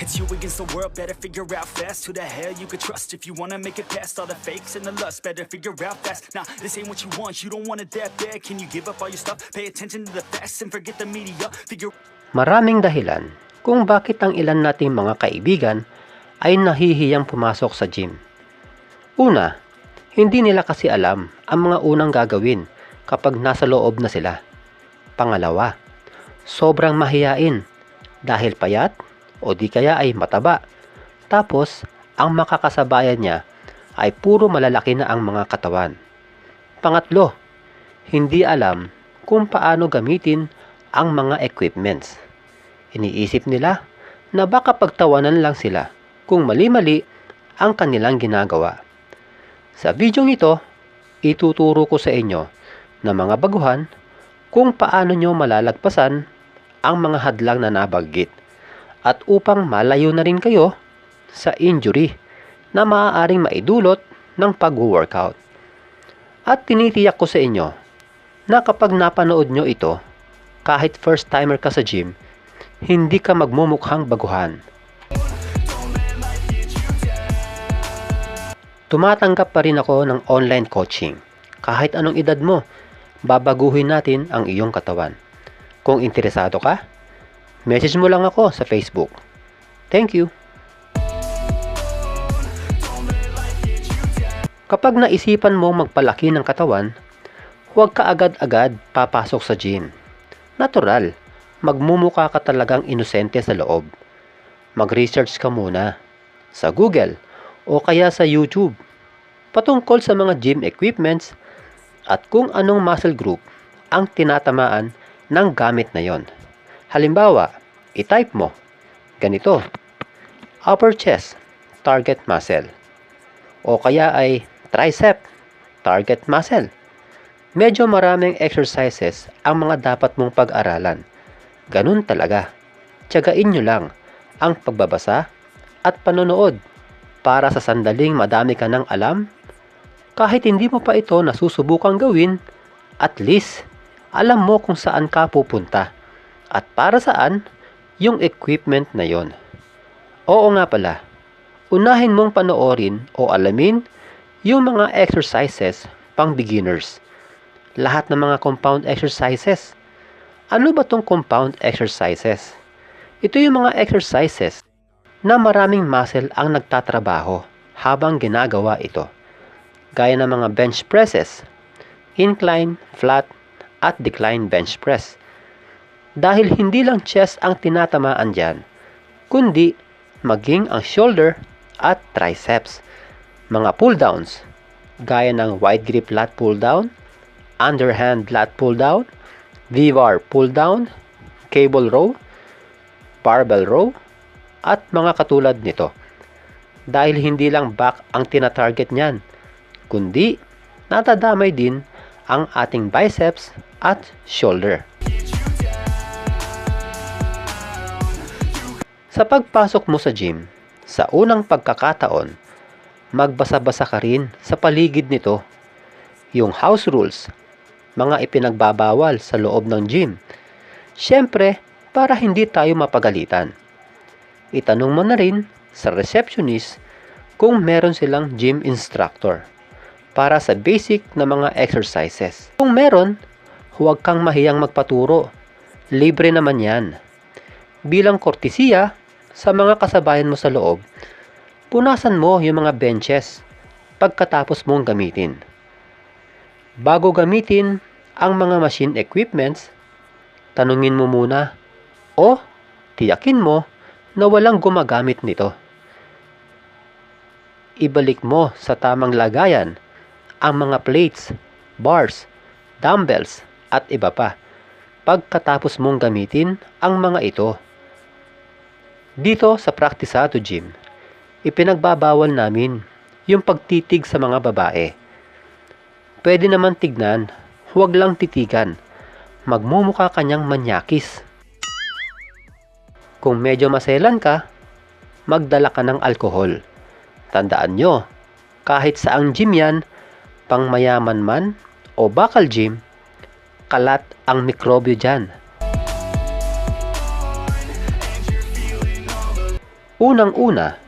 It's you against the world, better figure out fast Who the hell you could trust. If you wanna make it past All the fakes and the lust, better figure out fast. Nah, this ain't what you want, you don't want it that bad. Can you give up all your stuff, pay attention to the facts And forget the media, figure Maraming dahilan kung bakit ang ilan nating mga kaibigan ay nahihiyang pumasok sa gym. Una, hindi nila kasi alam ang mga unang gagawin kapag nasa loob na sila. Pangalawa, sobrang mahiyain dahil payat o di kaya ay mataba. Tapos, ang makakasabayan niya ay puro malalaki na ang mga katawan. Pangatlo, hindi alam kung paano gamitin ang mga equipments. Iniisip nila na baka pagtawanan lang sila kung mali-mali ang kanilang ginagawa. Sa video ito, ituturo ko sa inyo na mga baguhan kung paano nyo malalagpasan ang mga hadlang na nabanggit at upang malayo na rin kayo sa injury na maaaring maidulot ng pag-workout. At tinitiyak ko sa inyo na kapag napanood nyo ito, kahit first timer ka sa gym, hindi ka magmumukhang baguhan. Tumatanggap pa rin ako ng online coaching. Kahit anong edad mo, babaguhin natin ang iyong katawan. Kung interesado ka, message mo lang ako sa Facebook. Thank you! Kapag naisipan mo magpalaki ng katawan, huwag ka agad-agad papasok sa gym. Natural, magmumuka ka talagang inosente sa loob. Mag-research ka muna sa Google o kaya sa YouTube patungkol sa mga gym equipments at kung anong muscle group ang tinatamaan ng gamit na yon. Halimbawa, i-type mo, ganito, upper chest, target muscle. O kaya ay tricep, target muscle. Medyo maraming exercises ang mga dapat mong pag-aralan. Ganun talaga. Tiyagain nyo lang ang pagbabasa at panonood para sa sandaling madami ka ng alam. Kahit hindi mo pa ito nasusubukang gawin, at least alam mo kung saan ka pupunta at para saan yung equipment na yon. Oo nga pala, unahin mong panoorin o alamin yung mga exercises pang beginners. Lahat ng mga compound exercises. Ano ba tong compound exercises? Ito yung mga exercises na maraming muscle ang nagtatrabaho habang ginagawa ito. Gaya ng mga bench presses, incline, flat, at decline bench press. Dahil hindi lang chest ang tinatamaan dyan, kundi maging ang shoulder at triceps. Mga pull downs, gaya ng wide grip lat pull down, underhand lat pull down, V-bar pull down, cable row, barbell row, at mga katulad nito. Dahil hindi lang back ang tinatarget niyan, kundi natadamay din ang ating biceps at shoulder. Sa pagpasok mo sa gym, sa unang pagkakataon, magbasa-basa ka rin sa paligid nito. Yung house rules, mga ipinagbabawal sa loob ng gym. Siyempre, para hindi tayo mapagalitan. Itanong mo na rin sa receptionist kung meron silang gym instructor para sa basic na mga exercises. Kung meron, huwag kang mahiyang magpaturo. Libre naman yan. Bilang kortesiya sa mga kasabayan mo sa loob, punasan mo yung mga benches pagkatapos mong gamitin. Bago gamitin ang mga machine equipments, tanungin mo muna o tiyakin mo na walang gumagamit nito. Ibalik mo sa tamang lagayan ang mga plates, bars, dumbbells at iba pa pagkatapos mong gamitin ang mga ito. Dito sa Praktisado Gym, ipinagbabawal namin yung pagtitig sa mga babae. Pwede naman tignan, huwag lang titigan. Magmumukha kanyang manyakis. Kung medyo maselan ka, magdala ka ng alkohol. Tandaan nyo, kahit saang gym yan, pang mayaman man o bakal gym, kalat ang mikrobyo dyan. Unang-una,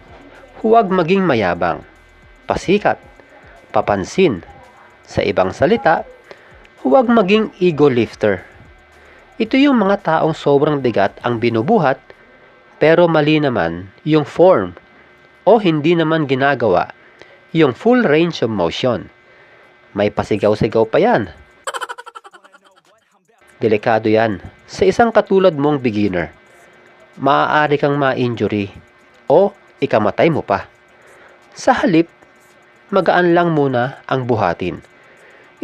huwag maging mayabang, pasikat, papansin. Sa ibang salita, huwag maging ego lifter. Ito yung mga taong sobrang bigat ang binubuhat pero mali naman yung form o hindi naman ginagawa yung full range of motion. May pasigaw-sigaw pa yan. Delikado yan sa isang katulad mong beginner. Maaari kang ma-injury o ikamatay mo pa. Sa halip, magaan lang muna ang buhatin.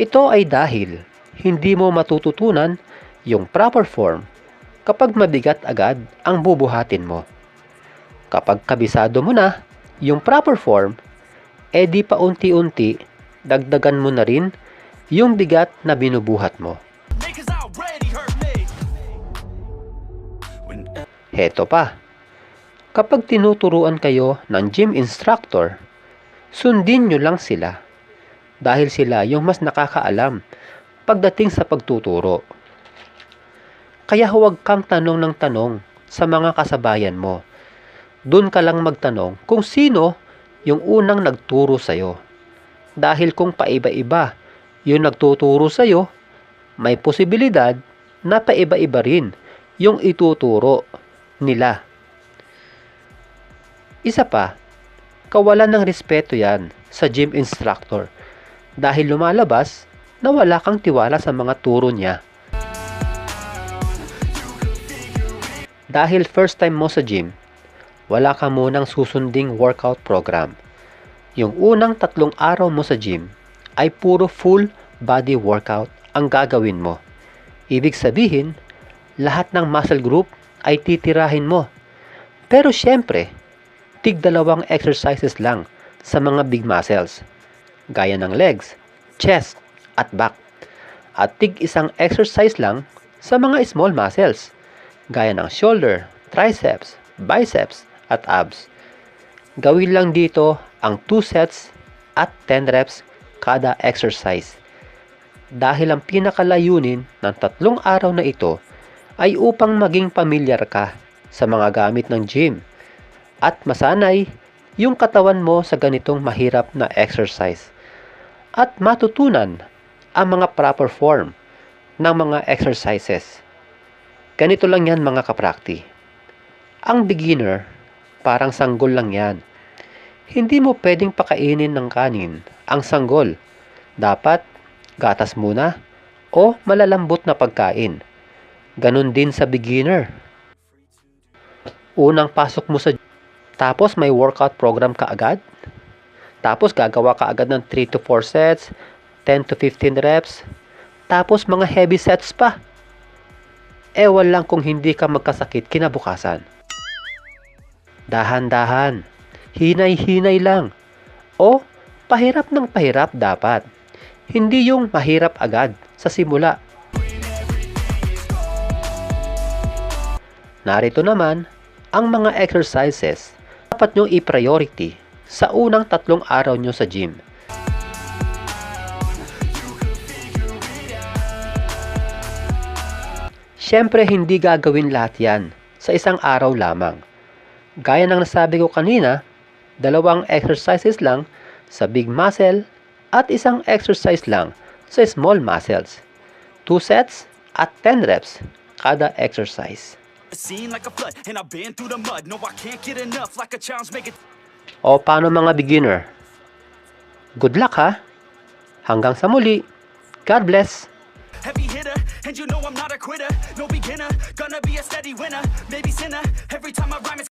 Ito ay dahil hindi mo matututunan yung proper form kapag mabigat agad ang bubuhatin mo. Kapag kabisado mo na yung proper form, edi pa unti-unti dagdagan mo na rin yung bigat na binubuhat mo. Heto pa. Kapag tinuturuan kayo ng gym instructor, sundin nyo lang sila dahil sila yung mas nakakaalam pagdating sa pagtuturo. Kaya huwag kang tanong ng tanong sa mga kasabayan mo. Doon ka lang magtanong kung sino yung unang nagturo sa'yo. Dahil kung paiba-iba yung nagtuturo sa'yo, may posibilidad na paiba-iba rin yung ituturo nila. Isa pa, kawalan ng respeto yan sa gym instructor dahil lumalabas na wala kang tiwala sa mga turo niya. Dahil first time mo sa gym, wala ka munang susunding workout program. Yung unang tatlong araw mo sa gym ay puro full body workout ang gagawin mo. Ibig sabihin, lahat ng muscle group ay titirahin mo. Pero syempre, tig dalawang exercises lang sa mga big muscles, gaya ng legs, chest, at back. At tig isang exercise lang sa mga small muscles, gaya ng shoulder, triceps, biceps, at abs. Gawin lang dito ang 2 sets at 10 reps kada exercise. Dahil ang pinakalayunin ng tatlong araw na ito ay upang maging pamilyar ka sa mga gamit ng gym at masanay yung katawan mo sa ganitong mahirap na exercise at matutunan ang mga proper form ng mga exercises. Ganito lang yan mga kaprakti. Ang beginner, parang sanggol lang yan. Hindi mo pwedeng pakainin ng kanin ang sanggol. Dapat gatas muna o malalambot na pagkain. Ganon din sa beginner. Unang pasok mo sa tapos may workout program ka agad. Tapos gagawa ka agad ng 3 to 4 sets, 10 to 15 reps. Tapos mga heavy sets pa. Ewan lang kung hindi ka magkasakit kinabukasan. Dahan-dahan. Hinay-hinay lang. O pahirap ng pahirap dapat. Hindi yung mahirap agad sa simula. Narito naman ang mga exercises dapat nyo i-priority sa unang tatlong araw nyo sa gym. Siyempre hindi gagawin lahat yan sa isang araw lamang. Gaya ng nasabi ko kanina, dalawang exercises lang sa big muscle at isang exercise lang sa small muscles. 2 sets at 10 reps kada exercise. Seen like a flood, and I've been through the mud. No, I can't get enough. Like a challenge, make it. O paano mga beginner? Good luck ha! Hanggang sa muli. God bless! Heavy hitter, and you know I'm not a quitter. No beginner, gonna be a steady winner. Maybe sinner, every time I rhyme